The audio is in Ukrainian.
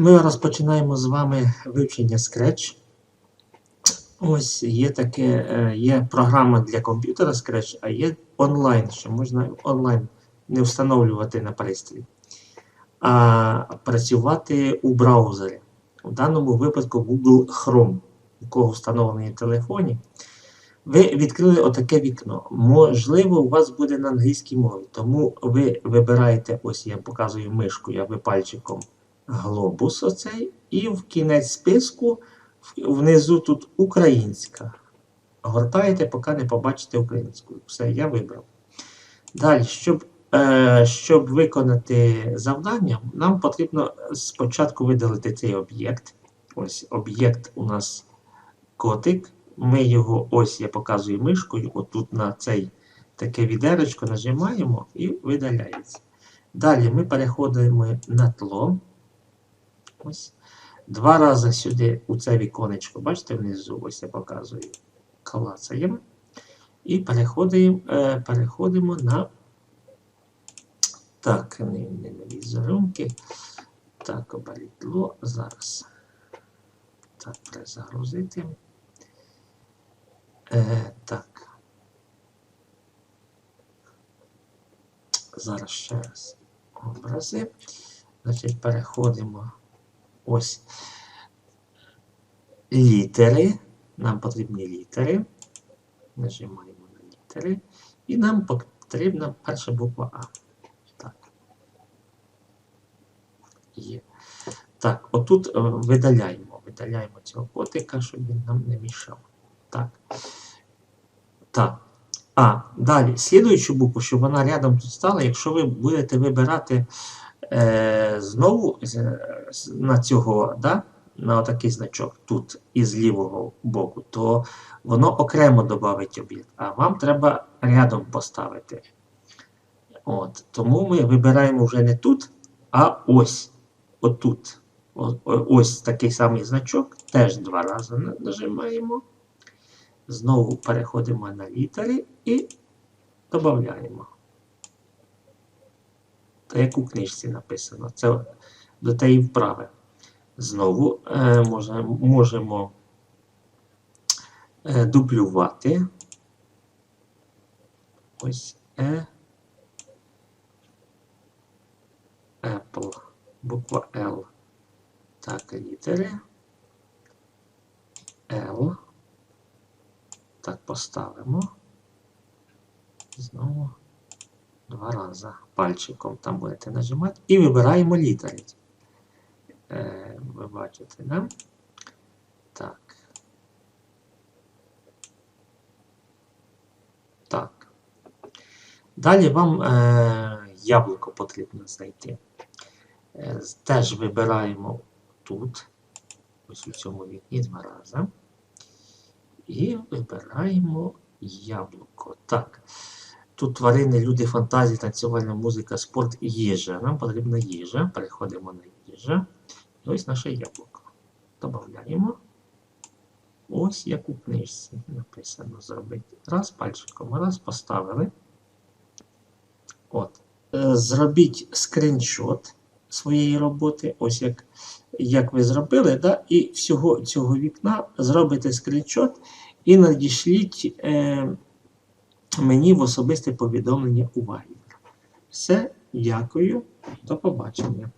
Ми розпочинаємо з вами вивчення Scratch. Ось є таке, е, є програма для комп'ютера Scratch, а є онлайн, що можна онлайн не встановлювати на пристрій, а працювати у браузері. У даному випадку Google Chrome, у кого встановлений телефоні. Ви відкрили отаке вікно. Можливо, у вас буде на англійській мові, тому ви вибираєте, ось я показую мишкою, а ви пальчиком глобус оцей, і в кінець списку внизу тут українська. Гортаєте, поки не побачите українську. Все, я вибрав. Далі, щоб, е, щоб виконати завдання, нам потрібно спочатку видалити цей об'єкт. Ось об'єкт у нас котик. Ми його, ось я показую мишкою, отут на цей таке відерочко нажимаємо і видаляється. Далі ми переходимо на тло. Ось. Два рази сюди у це віконечко, бачите, внизу, ось я показую, клацаємо. І переходимо, е, переходимо на. Так, не, не на візерунки. Так, оберіть зараз. Так, перезагрузити. Е, так. Зараз ще раз образи. Значить, переходимо ось літери. Нам потрібні літери. Нажимаємо на літери. І нам потрібна перша буква А. Так. Є. Так, отут е, видаляємо. Видаляємо цього котика, щоб він нам не мішав. Так. Так. А, далі, слідуючу букву, щоб вона рядом тут стала, якщо ви будете вибирати е, знову на цього, да, на отакий значок тут із лівого боку, то воно окремо додавить об'єкт, а вам треба рядом поставити. От, тому ми вибираємо вже не тут, а ось. Отут. Ось такий самий значок, теж два рази нажимаємо. Знову переходимо на літери і додаємо. Як у книжці написано. Це до тієї вправи. Знову е, може, можемо е, дублювати. Ось Е. Apple. Буква L. Так, літери. L. Так, поставимо. Знову два рази пальчиком там будете нажимати. І вибираємо літери. Е, ви бачите, да? Так. Так. Далі вам е, яблуко потрібно знайти. Е, теж вибираємо тут, ось у цьому вікні два рази. І вибираємо яблуко. Так. Тут тварини, люди, фантазії, танцювальна музика, спорт і їжа. Нам потрібна їжа. Переходимо на їжа. І ось наше яблуко. Додаємо. Ось як у книжці написано зробити. Раз пальчиком, раз поставили. От. Е, Зробіть скріншот своєї роботи. Ось як, як ви зробили, да? і всього цього вікна зробите скріншот і надішліть е, мені в особисте повідомлення у Viber. Все, дякую, до побачення.